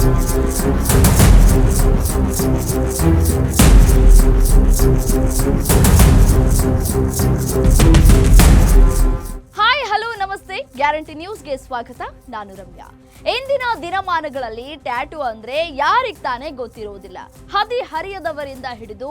Thank you. Guarantee ನ್ಯೂಸ್ಗೆ ಸ್ವಾಗತ, ನಾನು ರಮ್ಯಾ. ಇಂದಿನ ದಿನಮಾನಗಳಲ್ಲಿ ಟ್ಯಾಟೂ ಅಂದ್ರೆ ಯಾರಿಗೆ ತಾನೇ ಗೊತ್ತಿರುವುದಿಲ್ಲ ಹದಿ ಹರಿಯದವರಿಂದ ಹಿಡಿದು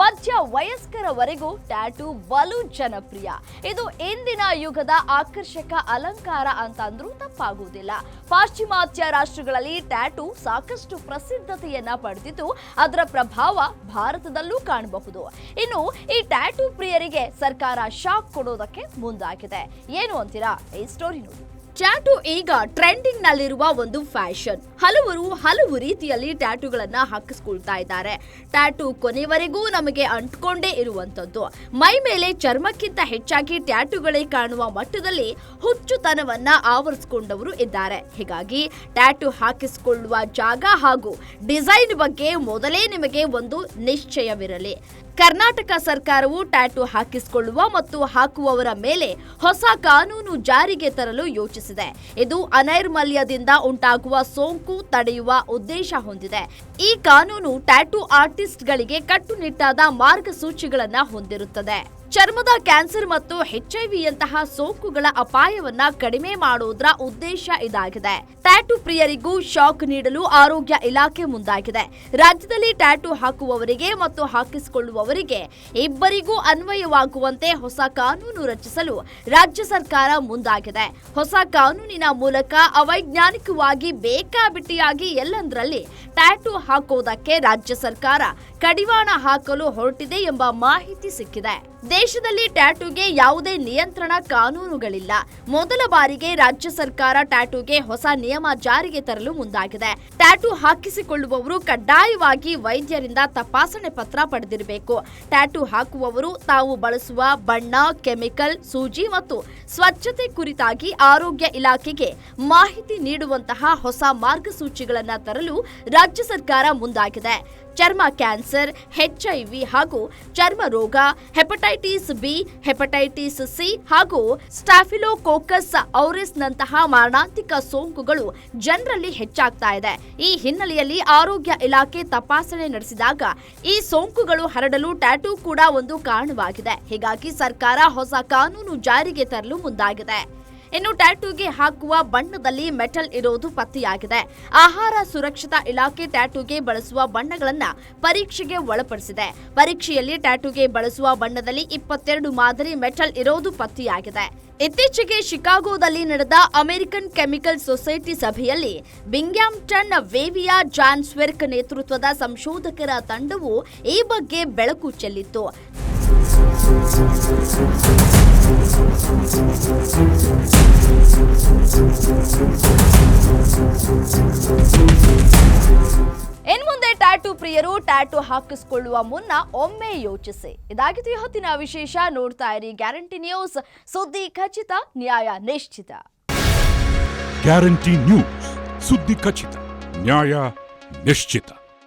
ಮಧ್ಯ ವಯಸ್ಕರವರೆಗೂ ಟ್ಯಾಟೂ ಬಲು ಜನಪ್ರಿಯ. ಇದು ಇಂದಿನ ಯುಗದ ಆಕರ್ಷಕ ಅಲಂಕಾರ ಅಂತ ಅಂದ್ರೂ ತಪ್ಪಾಗುವುದಿಲ್ಲ. ಪಾಶ್ಚಿಮಾತ್ಯ ರಾಷ್ಟ್ರಗಳಲ್ಲಿ ಟ್ಯಾಟೂ ಸಾಕಷ್ಟು ಪ್ರಸಿದ್ಧತೆಯನ್ನ ಪಡೆದಿದ್ದು, ಅದರ ಪ್ರಭಾವ ಭಾರತದಲ್ಲೂ ಕಾಣಬಹುದು. ಇನ್ನು ಈ ಟ್ಯಾಟೂ ಪ್ರಿಯರಿಗೆ ಸರ್ಕಾರ ಶಾಕ್ ಕೊಡೋದಕ್ಕೆ ಮುಂದಾಗಿದೆ. ಏನು ಅಂತೀರಾ? ಸ್ಟೋರಿ ನೋಡಿ. ಟ್ಯಾಟೂ ಈಗ ಟ್ರೆಂಡಿಂಗ್ ನಲ್ಲಿರುವ ಒಂದು ಫ್ಯಾಷನ್. ಹಲವರು ಹಲವು ರೀತಿಯಲ್ಲಿ ಟ್ಯಾಟೂಗಳನ್ನ ಹಾಕಿಸ್ಕೊಳ್ತಾ ಇದ್ದಾರೆ. ಟ್ಯಾಟೂ ಕೊನೆವರೆಗೂ ನಮಗೆ ಅಂಟ್ಕೊಂಡೇ ಇರುವಂತದ್ದು ಮೈ ಮೇಲೆ ಚರ್ಮಕ್ಕಿಂತ ಹೆಚ್ಚಾಗಿ ಟ್ಯಾಟೂಗಳೇ ಕಾಣುವ ಮಟ್ಟದಲ್ಲಿ ಹುಚ್ಚುತನವನ್ನ ಆವರಿಸಿಕೊಂಡವರು ಇದ್ದಾರೆ. ಹೀಗಾಗಿ ಟ್ಯಾಟೂ ಹಾಕಿಸಿಕೊಳ್ಳುವ ಜಾಗ ಹಾಗೂ ಡಿಸೈನ್ ಬಗ್ಗೆ ಮೊದಲೇ ನಿಮಗೆ ಒಂದು ನಿಶ್ಚಯವಿರಲಿ. ಕರ್ನಾಟಕ ಸರ್ಕಾರವು ಟ್ಯಾಟೂ ಹಾಕಿಸಿಕೊಳ್ಳುವ ಮತ್ತು ಹಾಕುವವರ ಮೇಲೆ ಹೊಸ ಕಾನೂನು ಜಾರಿಗೆ ತರಲು ಯೋಚಿಸಿದೆ. ಇದು ಅನೈರ್ಮಲ್ಯದಿಂದ ಉಂಟಾಗುವ ಸೋಂಕು ತಡೆಯುವ ಉದ್ದೇಶ ಹೊಂದಿದೆ. ಈ ಕಾನೂನು ಟ್ಯಾಟೂ ಆರ್ಟಿಸ್ಟ್ಗಳಿಗೆ ಕಟ್ಟುನಿಟ್ಟಾದ ಮಾರ್ಗಸೂಚಿಗಳನ್ನು ಹೊಂದಿರುತ್ತದೆ. ಚರ್ಮದ ಕ್ಯಾನ್ಸರ್ ಮತ್ತು ಎಚ್ಐವಿಯಂತಹ ಸೋಂಕುಗಳ ಅಪಾಯವನ್ನ ಕಡಿಮೆ ಮಾಡುವುದರ ಉದ್ದೇಶ ಇದಾಗಿದೆ. ಟ್ಯಾಟೂ ಪ್ರಿಯರಿಗೂ ಶಾಕ್ ನೀಡಲು ಆರೋಗ್ಯ ಇಲಾಖೆ ಮುಂದಾಗಿದೆ. ರಾಜ್ಯದಲ್ಲಿ ಟ್ಯಾಟೂ ಹಾಕುವವರಿಗೆ ಮತ್ತು ಹಾಕಿಸಿಕೊಳ್ಳುವವರಿಗೆ ಇಬ್ಬರಿಗೂ ಅನ್ವಯವಾಗುವಂತೆ ಹೊಸ ಕಾನೂನು ರಚಿಸಲು ರಾಜ್ಯ ಸರ್ಕಾರ ಮುಂದಾಗಿದೆ. ಹೊಸ ಕಾನೂನಿನ ಮೂಲಕ ಅವೈಜ್ಞಾನಿಕವಾಗಿ ಬೇಕಾಬಿಟ್ಟಿಯಾಗಿ ಎಲ್ಲಂದ್ರಲ್ಲಿ ಟ್ಯಾಟೂ ಹಾಕೋದಕ್ಕೆ ರಾಜ್ಯ ಸರ್ಕಾರ ಕಡಿವಾಣ ಹಾಕಲು ಹೊರಟಿದೆ ಎಂಬ ಮಾಹಿತಿ ಸಿಕ್ಕಿದೆ. ದೇಶದಲ್ಲಿ ಟ್ಯಾಟೂಗೆ ಯಾವುದೇ ನಿಯಂತ್ರಣ ಕಾನೂನುಗಳಿಲ್ಲ. ಮೊದಲ ಬಾರಿಗೆ ರಾಜ್ಯ ಸರ್ಕಾರ ಟ್ಯಾಟೂಗೆ ಹೊಸ ನಿಯಮ ಜಾರಿಗೆ ತರಲು ಮುಂದಾಗಿದೆ. ಟ್ಯಾಟೂ ಹಾಕಿಸಿಕೊಳ್ಳುವವರು ಕಡ್ಡಾಯವಾಗಿ ವೈದ್ಯರಿಂದ ತಪಾಸಣೆ ಪತ್ರ ಪಡೆದಿರಬೇಕು. ಟ್ಯಾಟೂ ಹಾಕುವವರು ತಾವು ಬಳಸುವ ಬಣ್ಣ, ಕೆಮಿಕಲ್, ಸೂಜಿ ಮತ್ತು ಸ್ವಚ್ಛತೆ ಕುರಿತಾಗಿ ಆರೋಗ್ಯ ಇಲಾಖೆಗೆ ಮಾಹಿತಿ ನೀಡುವಂತಹ ಹೊಸ ಮಾರ್ಗಸೂಚಿಗಳನ್ನು ತರಲು ರಾಜ್ಯ ಸರ್ಕಾರ ಮುಂದಾಗಿದೆ. ಚರ್ಮ ಕ್ಯಾನ್ಸರ್ ಎಚ್ಐವಿ ಹಾಗೂ ಚರ್ಮ ರೋಗ ಹೆಪಟೈಟಿಸ್ ಬಿ, ಹೆಪಟೈಟಿಸ್ ಸಿ ಹಾಗೂ ಸ್ಟಾಫಿಲೋಕೋಕಸ್ ಔರಿಸ್ ನಂತಹ ಮಾರಣಾಂತಿಕ ಸೋಂಕುಗಳು ಜನರಲ್ಲಿ ಹೆಚ್ಚಾಗ್ತಾ ಇದೆ. ಈ ಹಿನ್ನೆಲೆಯಲ್ಲಿ ಆರೋಗ್ಯ ಇಲಾಖೆ ತಪಾಸಣೆ ನಡೆಸಿದಾಗ ಈ ಸೋಂಕುಗಳು ಹರಡಲು ಟ್ಯಾಟೂ ಕೂಡ ಒಂದು ಕಾರಣವಾಗಿದೆ. ಹೀಗಾಗಿ ಸರ್ಕಾರ ಹೊಸ ಕಾನೂನು ಜಾರಿಗೆ ತರಲು ಮುಂದಾಗಿದೆ. ಇನ್ನು ಟ್ಯಾಟೂಗೆ ಹಾಕುವ ಬಣ್ಣದಲ್ಲಿ ಮೆಟಲ್ ಇರೋದು ಪತ್ತೆಯಾಗಿದೆ. ಆಹಾರ ಸುರಕ್ಷತಾ ಇಲಾಖೆ ಟ್ಯಾಟೂಗೆ ಬಳಸುವ ಬಣ್ಣಗಳನ್ನ ಪರೀಕ್ಷೆಗೆ ಒಳಪಡಿಸಿದೆ. ಪರೀಕ್ಷೆಯಲ್ಲಿ ಟ್ಯಾಟೂಗೆ ಬಳಸುವ ಬಣ್ಣದಲ್ಲಿ ಇಪ್ಪತ್ತೆರಡು ಮಾದರಿ ಮೆಟಲ್ ಇರೋದು ಪತ್ತೆಯಾಗಿದೆ. ಇತ್ತೀಚೆಗೆ ಶಿಕಾಗೋದಲ್ಲಿ ನಡೆದ ಅಮೆರಿಕನ್ ಕೆಮಿಕಲ್ ಸೊಸೈಟಿ ಸಭೆಯಲ್ಲಿ ಬಿಂಗ್ಯಾಮ್ಟನ್ ವೇವಿಯಾ ಜಾನ್ಸ್ವೆರ್ಕ್ ನೇತೃತ್ವದ ಸಂಶೋಧಕರ ತಂಡವು ಈ ಬಗ್ಗೆ ಬೆಳಕು ಚೆಲ್ಲಿತ್ತು. ಇನ್ ಮುಂದೆ ಟ್ಯಾಟೂ ಪ್ರಿಯರು, ಟ್ಯಾಟೂ ಹಾಕಿಸಿಕೊಳ್ಳುವ ಮುನ್ನ ಒಮ್ಮೆ ಯೋಚಿಸಿ. ಇದಾಗಿತ್ತು ಇವತ್ತಿನ ವಿಶೇಷ, ನೋಡ್ತಾ ಇರಿ ಗ್ಯಾರಂಟಿ ನ್ಯೂಸ್. ಸುದ್ದಿ ಖಚಿತ, ನ್ಯಾಯ ನಿಶ್ಚಿತ. ಗ್ಯಾರಂಟಿ ನ್ಯೂಸ್, ಸುದ್ದಿ ಖಚಿತ, ನ್ಯಾಯ ನಿಶ್ಚಿತ.